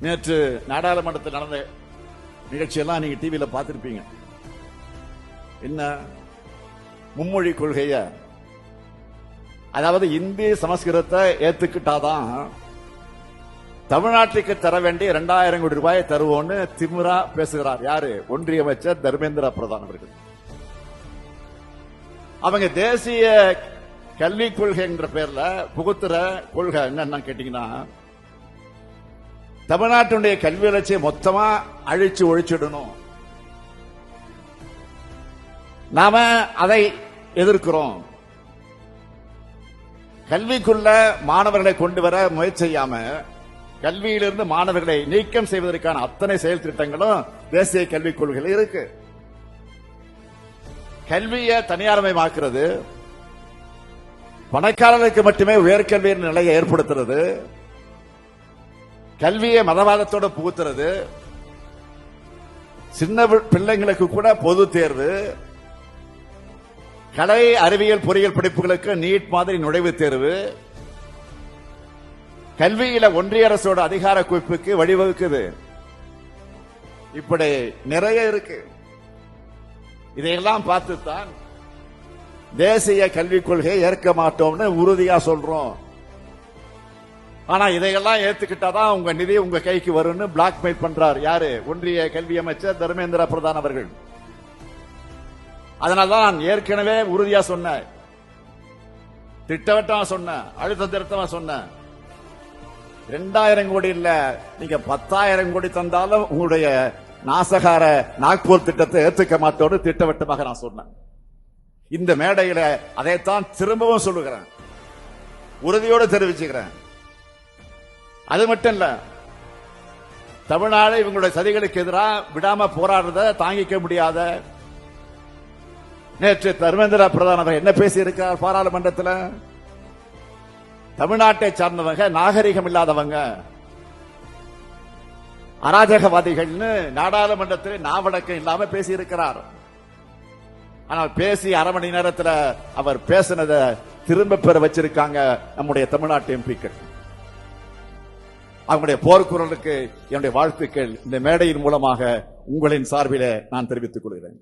நேற்று நாடாளுமன்றத்தில் நடந்த நிகழ்ச்சியெல்லாம் நீங்க டிவியில பார்த்திருப்பீங்க. என்ன மும்மொழி கொள்கைய அதாவது இந்தி சமஸ்கிருதத்தை ஏத்துக்கிட்டாதான் தமிழ்நாட்டுக்கு தர வேண்டிய இரண்டாயிரம் கோடி ரூபாயை தருவோம்னு திமிரா பேசுகிறார். யாரு? ஒன்றிய அமைச்சர் தர்மேந்திர பிரதான் அவர்கள். அவங்க தேசிய கல்விக் கொள்கை என்ற பேர்ல புகுத்துற கொள்கை என்னன்னு கேட்டீங்கன்னா தமிழ்நாட்டினுடைய கல்வி வளர்ச்சியை மொத்தமா அழிச்சு ஒழிச்சிடணும். நாம அதை எதிர்க்கிறோம். கல்விக்குள்ள மாணவர்களை கொண்டு வர முயற்சி செய்யாம கல்வியிலிருந்து மாணவர்களை நீக்கம் செய்வதற்கான அத்தனை செயல் திட்டங்களும் தேசிய கல்விக் கொள்கையில் இருக்கு. கல்வியை தனியார்மயமாக்குறது பணக்காரர்களுக்கு மட்டுமே உயர்கல்வியின் நிலையை ஏற்படுத்துறது கல்வியை மதவாதத்தோட புகுத்துறது. சின்ன பிள்ளைங்களுக்கு கூட பொது தேர்வு. கலை அறிவியல் பொறியியல் படிப்புகளுக்கு நீட் மாதிரி நுழைவுத் தேர்வு. கல்வியில ஒன்றிய அரசோட அதிகார குவிப்புக்கு வழிவகுக்குது. இப்படி நிறைய இருக்கு. இதையெல்லாம் பார்த்துத்தான் தேசிய கல்விக் கொள்கையை ஏற்க மாட்டோம்னு உறுதியா சொல்றோம். ஆனா இதையெல்லாம் ஏத்துக்கிட்டாதான் உங்க நிதி உங்க கைக்கு வரும்னு பிளாக்மெயில் பண்றார். யாரு? ஒன்றிய கல்வி அமைச்சர் தர்மேந்திர பிரதான் அவர்கள். அதனால்தான் நான் ஏற்கனவே உறுதியா சொன்னேன். திட்டவட்டமா சொன்னேன். அழுத்த திருத்தமா சொன்னேன். ரெண்டாயிரம் கோடி இல்ல நீங்க பத்தாயிரம் கோடி தந்தாலும் உங்களுடைய நாசகார நாக்பூர் திட்டத்தை ஏத்துக்க மாட்டோடு திட்டவட்டமாக நான் சொன்னேன். இந்த மேடையில அதைத்தான் திரும்பவும் சொல்லுகிறேன். உறுதியோடு தெரிவிச்சுக்கிறேன். அது மட்டும் இல்ல தமிழ்நாடு இவங்களுடைய சதிகளுக்கு எதிராக விடாம போராடுறத தாங்கிக்க முடியாத நேற்று தர்மேந்திர பிரதான் அவர் என்ன பேசி பாராளுமன்றத்தில்? தமிழ்நாட்டை சார்ந்தவங்க நாகரிகம் இல்லாதவங்க அராஜகவாதிகள்னு நாடாளுமன்றத்தில் நாவடக்கம் இல்லாம பேசியிருக்கிறார். ஆனால் பேசி அரை மணி நேரத்தில் அவர் பேசினதை திரும்ப பெற வச்சிருக்காங்க நம்முடைய தமிழ்நாட்டு எம்பிக்கள். அவங்களுடைய போர்க்குரலுக்கு என்னுடைய வாழ்த்துக்கள். இந்த மேடையின் மூலமாக உங்களின் சார்பில நான் தெரிவித்துக் கொள்கிறேன்.